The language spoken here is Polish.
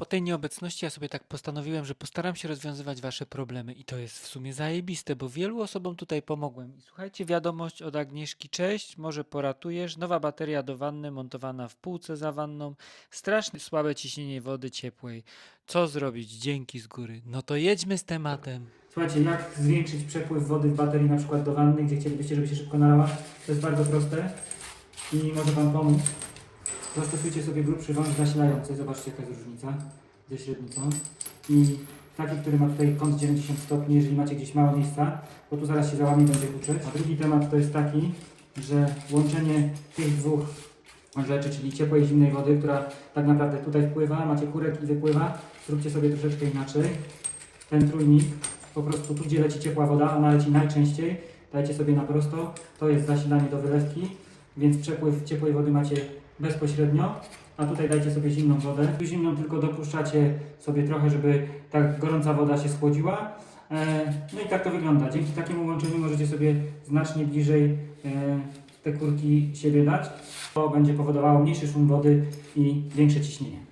po tej nieobecności ja sobie tak postanowiłem, że postaram się rozwiązywać wasze problemy i to jest w sumie zajebiste, bo wielu osobom tutaj pomogłem. I słuchajcie, wiadomość od Agnieszki, cześć, może poratujesz, nowa bateria do wanny montowana w półce za wanną, strasznie słabe ciśnienie wody ciepłej. Co zrobić? Dzięki z góry. No to jedźmy z tematem. Słuchajcie, jak zwiększyć przepływ wody w baterii na przykład do wanny, gdzie chcielibyście, żeby się szybko nalała? To jest bardzo proste i może Wam pomóc. Zastosujcie sobie grubszy wąż zasilający. Zobaczcie, jaka jest różnica ze średnicą. I taki, który ma tutaj kąt 90 stopni, jeżeli macie gdzieś mało miejsca, bo tu zaraz się załamie będzie huczeć. A drugi temat to jest taki, że łączenie tych dwóch rzeczy, czyli ciepłej i zimnej wody, która tak naprawdę tutaj wpływa, macie kurek i wypływa, zróbcie sobie troszeczkę inaczej. Ten trójnik, po prostu tu gdzie leci ciepła woda, ona leci najczęściej, dajcie sobie na prosto, to jest zasilanie do wylewki, więc przepływ ciepłej wody macie bezpośrednio, a tutaj dajcie sobie zimną wodę. Zimną tylko dopuszczacie sobie trochę, żeby ta gorąca woda się schłodziła. E, No i tak to wygląda. Dzięki takiemu łączeniu możecie sobie znacznie bliżej e, te kurki siebie dać. To będzie powodowało mniejszy szum wody i większe ciśnienie.